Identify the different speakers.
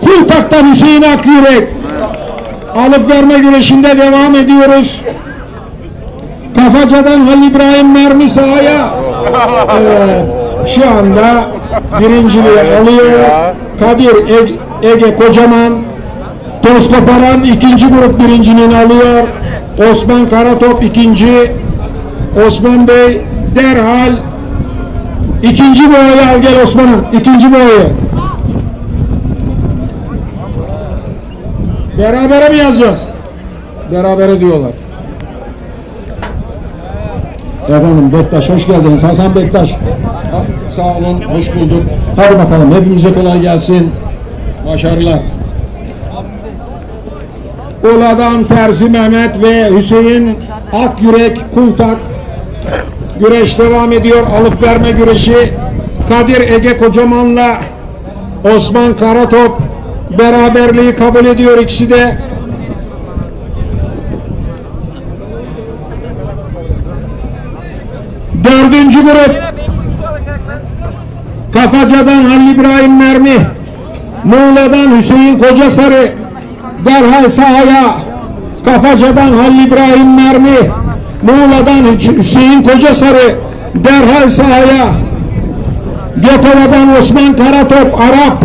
Speaker 1: Kultak'tan Hüseyin Akyürek. Alıp verme güreşinde devam ediyoruz. Kafaca'dan Halil İbrahim mermi sahaya. Ee, şu anda birinciliği alıyor. Kadir Ege, Ege Kocaman. Toz Koparan ikinci grup birinciliğini alıyor. Osman Karatop ikinci. Osman Bey derhal ikinci boyayı al gel Osman'ım. ikinci boyayı. Berabere mi yazacağız? Berabere diyorlar. Efendim Bektaş hoş geldiniz. Hasan Bektaş. Ha, Sağ olun, hoş bulduk. Hadi bakalım hepimize kolay gelsin. Başarılar. Ula'dan Terzi Mehmet ve Hüseyin Akyürek Kultak. Güreş devam ediyor. Alıp verme güreşi. Kadir Ege Kocaman'la Osman Karatop beraberliği kabul ediyor ikisi de. Dördüncü grup. Kafaca'dan Halil İbrahim Mermi Muğla'dan Hüseyin Kocasarı derhal sahaya. Kafaca'dan Halil İbrahim Mermi Muğla'dan Hü- Hüseyin Kocasarı derhal sahaya. Gökova'dan Osman Karatop Arap